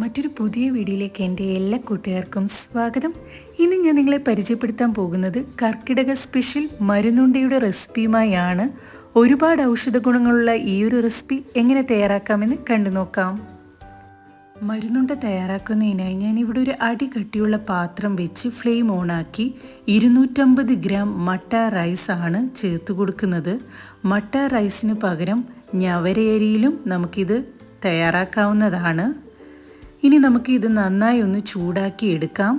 മറ്റൊരു പുതിയ വീഡിയോയിലേക്ക് എന്റെ എല്ലാ കൂട്ടുകാർക്കും സ്വാഗതം. ഇന്ന് ഞാൻ നിങ്ങളെ പരിചയപ്പെടുത്താൻ പോകുന്നത് കർക്കിടക സ്പെഷ്യൽ മരുന്നുണ്ടയുടെ റെസിപ്പിയുമായാണ്. ഒരുപാട് ഔഷധ ഗുണങ്ങളുള്ള ഈ ഒരു റെസിപ്പി എങ്ങനെ തയ്യാറാക്കാമെന്ന് കണ്ടു നോക്കാം. മരുന്നുണ്ട തയ്യാറാക്കുന്നതിനായി ഞാൻ ഇവിടെ ഒരു അടി കട്ടിയുള്ള പാത്രം വെച്ച് ഫ്ലെയിം ഓണാക്കി ഇരുന്നൂറ്റമ്പത് ഗ്രാം മട്ട റൈസാണ് ചേർത്ത് കൊടുക്കുന്നത്. മട്ട റൈസിന് പകരം ഞവരയരിയിലും നമുക്കിത് തയ്യാറാക്കാവുന്നതാണ്. ഇനി നമുക്ക് ഇത് നന്നായി ഒന്ന് ചൂടാക്കി എടുക്കാം.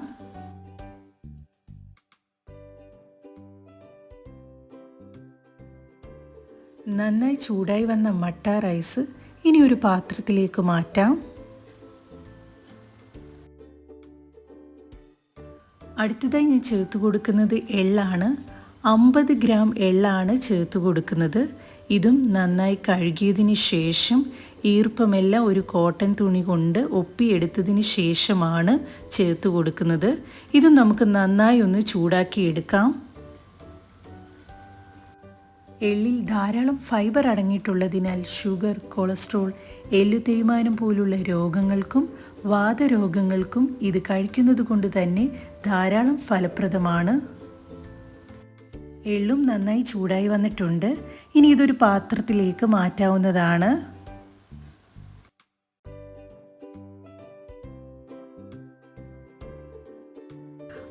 നന്നായി ചൂടായി വന്ന മട്ട റൈസ് ഇനി ഒരു പാത്രത്തിലേക്ക് മാറ്റാം. അടുത്തതായി ഞാൻ ചേർത്ത് കൊടുക്കുന്നത് എള്ളാണ്. അമ്പത് ഗ്രാം എള്ളാണ് ചേർത്ത് കൊടുക്കുന്നത്. ഇതും നന്നായി കഴുകിയതിന് ശേഷം ഈർപ്പമെല്ലാം ഒരു കോട്ടൺ തുണി കൊണ്ട് ഒപ്പിയെടുത്തതിന് ശേഷമാണ് ചേർത്ത് കൊടുക്കുന്നത്. ഇത് നമുക്ക് നന്നായി ഒന്ന് ചൂടാക്കി എടുക്കാം. എള്ളിൽ ധാരാളം ഫൈബർ അടങ്ങിയിട്ടുള്ളതിനാൽ ഷുഗർ കൊളസ്ട്രോൾ എല്ലു തേയ്മാനം പോലുള്ള രോഗങ്ങൾക്കും വാതരോഗങ്ങൾക്കും ഇത് കഴിക്കുന്നത് കൊണ്ട് തന്നെ ധാരാളം ഫലപ്രദമാണ്. എള്ളും നന്നായി ചൂടായി വന്നിട്ടുണ്ട്. ഇനി ഇതൊരു പാത്രത്തിലേക്ക് മാറ്റാവുന്നതാണ്.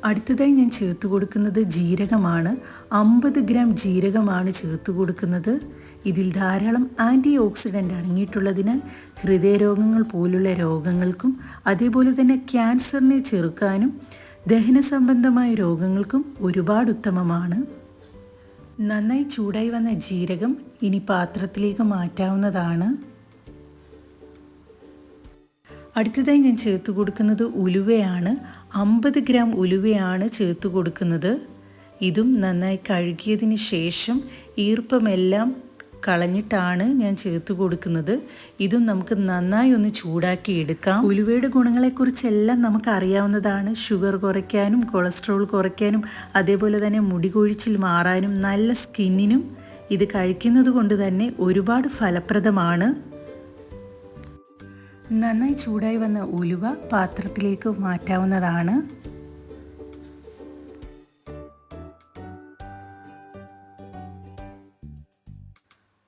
അടുത്തതായി ഞാൻ ചേർത്ത് കൊടുക്കുന്നത് ജീരകമാണ്. അമ്പത് ഗ്രാം ജീരകമാണ് ചേർത്ത് കൊടുക്കുന്നത്. ഇതിൽ ധാരാളം ആന്റി ഓക്സിഡന്റ് അടങ്ങിയിട്ടുള്ളതിനാൽ ഹൃദയരോഗങ്ങൾ പോലുള്ള രോഗങ്ങൾക്കും അതേപോലെ തന്നെ ക്യാൻസറിനെ ചെറുക്കാനും ദഹന സംബന്ധമായ രോഗങ്ങൾക്കും ഒരുപാട് ഉത്തമമാണ്. നന്നായി ചൂടായി വന്ന ജീരകം ഇനി പാത്രത്തിലേക്ക് മാറ്റാവുന്നതാണ്. അടുത്തതായി ഞാൻ ചേർത്ത് കൊടുക്കുന്നത് ഉലുവയാണ്. അമ്പത് ഗ്രാം ഉലുവയാണ് ചേർത്ത് കൊടുക്കുന്നത്. ഇതും നന്നായി കഴുകിയതിന് ശേഷം ഈർപ്പമെല്ലാം കളഞ്ഞിട്ടാണ് ഞാൻ ചേർത്ത് കൊടുക്കുന്നത്. ഇതും നമുക്ക് നന്നായി ഒന്ന് ചൂടാക്കി എടുക്കാം. ഉലുവയുടെ ഗുണങ്ങളെക്കുറിച്ചെല്ലാം നമുക്ക് അറിയാവുന്നതാണ് ഷുഗർ കുറയ്ക്കാനും കൊളസ്ട്രോൾ കുറയ്ക്കാനും അതേപോലെ തന്നെ മുടി കൊഴിച്ചിൽ മാറാനും നല്ല സ്കിന്നിനും ഇത് കഴിക്കുന്നത് കൊണ്ട് തന്നെ ഒരുപാട് ഫലപ്രദമാണ്. നന്നായി ചൂടായി വന്ന ഉലുവ പാത്രത്തിലേക്ക് മാറ്റാവുന്നതാണ്.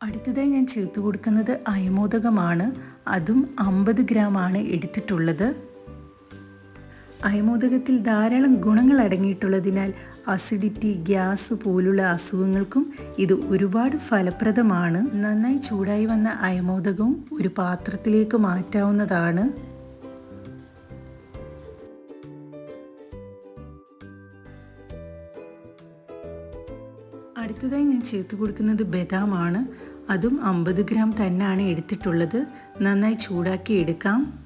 അടുത്തതായി ഞാൻ ചേർത്ത് കൊടുക്കുന്നത് അയമോദകമാണ്. അതും അമ്പത് ഗ്രാമാണ് എടുത്തിട്ടുള്ളത്. അയമോദകത്തിൽ ധാരാളം ഗുണങ്ങൾ അടങ്ങിയിട്ടുള്ളതിനാൽ അസിഡിറ്റി ഗ്യാസ് പോലുള്ള അസുഖങ്ങൾക്കും ഇത് ഒരുപാട് ഫലപ്രദമാണ്. നന്നായി ചൂടായി വന്ന അയമോദകവും ഒരു പാത്രത്തിലേക്ക് മാറ്റാവുന്നതാണ്. അടുത്തതായി ഞാൻ ചേർത്ത് കൊടുക്കുന്നത് ബദാമാണ്. അതും അമ്പത് ഗ്രാം തന്നെയാണ് എടുത്തിട്ടുള്ളത്. നന്നായി ചൂടാക്കി എടുക്കാം.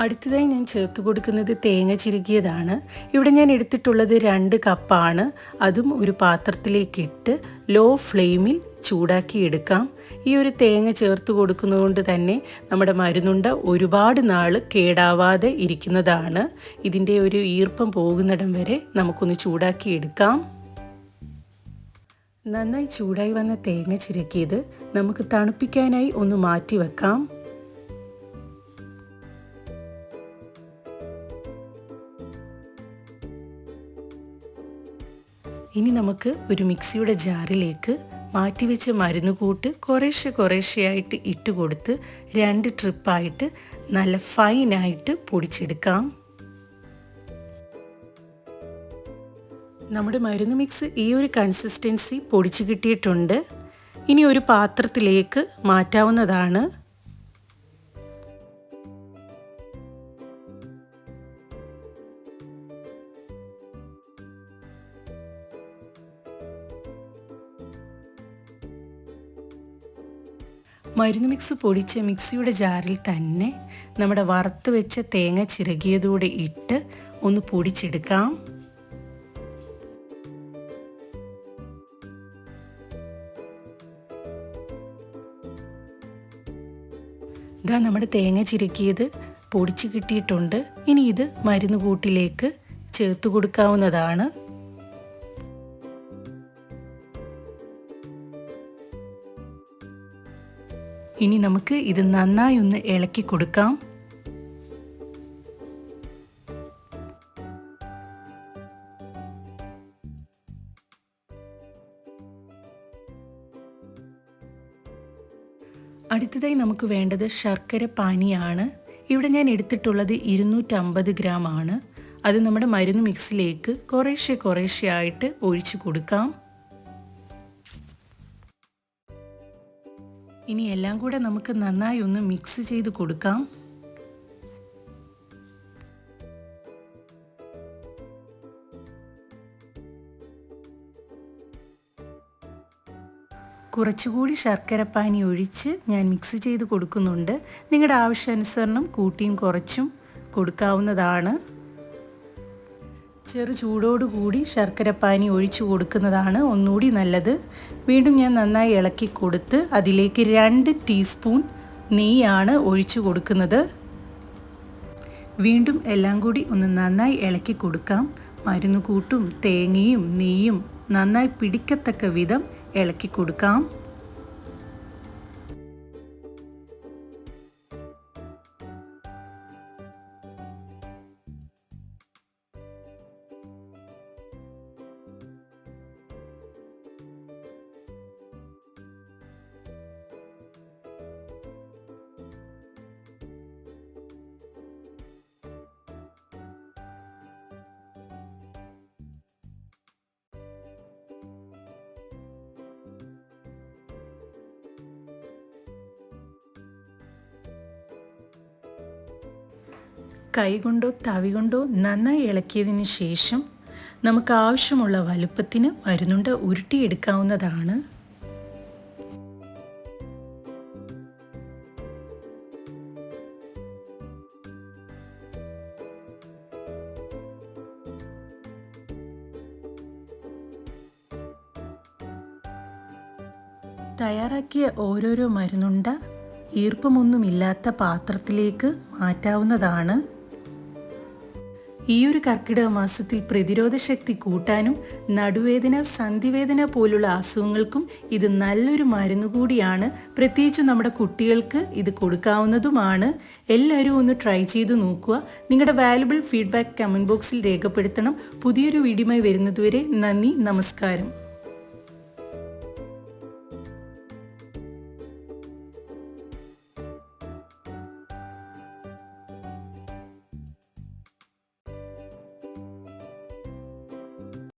അടുത്തതായി ഞാൻ ചേർത്ത് കൊടുക്കുന്നത് തേങ്ങ ചിരുകിയതാണ്. ഇവിടെ ഞാൻ എടുത്തിട്ടുള്ളത് രണ്ട് കപ്പാണ്. അതും ഒരു പാത്രത്തിലേക്ക് ഇട്ട് ലോ ഫ്ലെയിമിൽ ചൂടാക്കി എടുക്കാം. ഈ ഒരു തേങ്ങ ചേർത്ത് കൊടുക്കുന്നതുകൊണ്ട് തന്നെ നമ്മുടെ മരുന്നുണ്ട ഒരുപാട് നാൾ കേടാവാതെ ഇരിക്കുന്നതാണ്. ഇതിന്റെ ഒരു ഈർപ്പം പോകുന്നിടം വരെ നമുക്കൊന്ന് ചൂടാക്കി എടുക്കാം. നന്നായി ചൂടായി വന്ന തേങ്ങ ചിരക്കിയത് നമുക്ക് തണുപ്പിക്കാനായി ഒന്ന് മാറ്റി വെക്കാം ഇനി നമുക്ക് ഒരു മിക്സിയുടെ ജാറിലേക്ക് മാറ്റിവെച്ച മരുന്ന് കൂട്ട് കുറേശ്ശെ കുറേശ്ശെയായിട്ട് ഇട്ട് കൊടുത്ത് രണ്ട് ട്രിപ്പായിട്ട് നല്ല ഫൈനായിട്ട് പൊടിച്ചെടുക്കാം. നമ്മുടെ മരുന്ന് മിക്സ് ഈ ഒരു കൺസിസ്റ്റൻസി പൊടിച്ചു കിട്ടിയിട്ടുണ്ട്. ഇനി ഒരു പാത്രത്തിലേക്ക് മാറ്റാവുന്നതാണ്. മരുന്ന് മിക്സ് പൊടിച്ച മിക്സിയുടെ ജാറിൽ തന്നെ നമ്മുടെ വറുത്ത് വെച്ച തേങ്ങ ചിരകിയതൂടെ ഇട്ട് ഒന്ന് പൊടിച്ചെടുക്കാം. ഇതാ നമ്മുടെ തേങ്ങ ചിരക്കിയത് പൊടിച്ച് കിട്ടിയിട്ടുണ്ട്. ഇനി ഇത് മരുന്ന് കൂട്ടിലേക്ക് ചേർത്ത് കൊടുക്കാവുന്നതാണ്. ഇനി നമുക്ക് ഇത് നന്നായി ഒന്ന് ഇളക്കി കൊടുക്കാം. അടുത്തതായി നമുക്ക് വേണ്ടത് ശർക്കര പാനിയാണ്. ഇവിടെ ഞാൻ എടുത്തിട്ടുള്ളത് ഇരുന്നൂറ്റമ്പത് ഗ്രാം ആണ്. അത് നമ്മുടെ മരുന്ന് മിക്സിലേക്ക് കുറേശ്ശെ കുറേശ്ശെ ആയിട്ട് ഒഴിച്ചു കൊടുക്കാം. ഇനി എല്ലാം കൂടെ നമുക്ക് നന്നായി ഒന്ന് മിക്സ് ചെയ്ത് കൊടുക്കാം. കുറച്ചുകൂടി ശർക്കരപ്പാനി ഒഴിച്ച് ഞാൻ മിക്സ് ചെയ്ത് കൊടുക്കുന്നുണ്ട്. നിങ്ങളുടെ ആവശ്യാനുസരണം കൂട്ടിയും കുറച്ചും കൊടുക്കാവുന്നതാണ്. ചെറു ചൂടോടുകൂടി ശർക്കരപ്പാനി ഒഴിച്ചു കൊടുക്കുന്നതാണ് ഒന്നുകൂടി നല്ലത്. വീണ്ടും ഞാൻ നന്നായി ഇളക്കി കൊടുത്ത് അതിലേക്ക് രണ്ട് ടീസ്പൂൺ നെയ്യാണ് ഒഴിച്ചു കൊടുക്കുന്നത്. വീണ്ടും എല്ലാം കൂടി ഒന്ന് നന്നായി ഇളക്കി കൊടുക്കാം. മരുന്നുകൂട്ടും തേങ്ങയും നെയ്യും നന്നായി പിടിക്കത്തക്ക വിധം ഇളക്കി കൊടുക്കാം. കൈകൊണ്ടോ തവി കൊണ്ടോ നന്നായി ഇളക്കിയതിന് ശേഷം നമുക്ക് ആവശ്യമുള്ള വലുപ്പത്തിന് മരുന്നുണ്ട ഉരുട്ടിയെടുക്കാവുന്നതാണ്. തയ്യാറാക്കിയ ഓരോരോ മരുന്നുണ്ട ഈർപ്പമൊന്നുമില്ലാത്ത പാത്രത്തിലേക്ക് മാറ്റാവുന്നതാണ്. ഈ ഒരു കർക്കിടക മാസത്തിൽ പ്രതിരോധ ശക്തി കൂട്ടാനും നടുവേദന സന്ധിവേദന പോലുള്ള അസുഖങ്ങൾക്കും ഇത് നല്ലൊരു മരുന്ന് കൂടിയാണ്. പ്രത്യേകിച്ച് നമ്മുടെ കുട്ടികൾക്ക് ഇത് കൊടുക്കാവുന്നതുമാണ്. എല്ലാവരും ഒന്ന് ട്രൈ ചെയ്ത് നോക്കുക. നിങ്ങളുടെ വാലുബിൾ ഫീഡ്ബാക്ക് കമന്റ് ബോക്സിൽ രേഖപ്പെടുത്തണം. പുതിയൊരു വീഡിയോയുമായി വരുന്നതുവരെ നന്ദി നമസ്കാരം.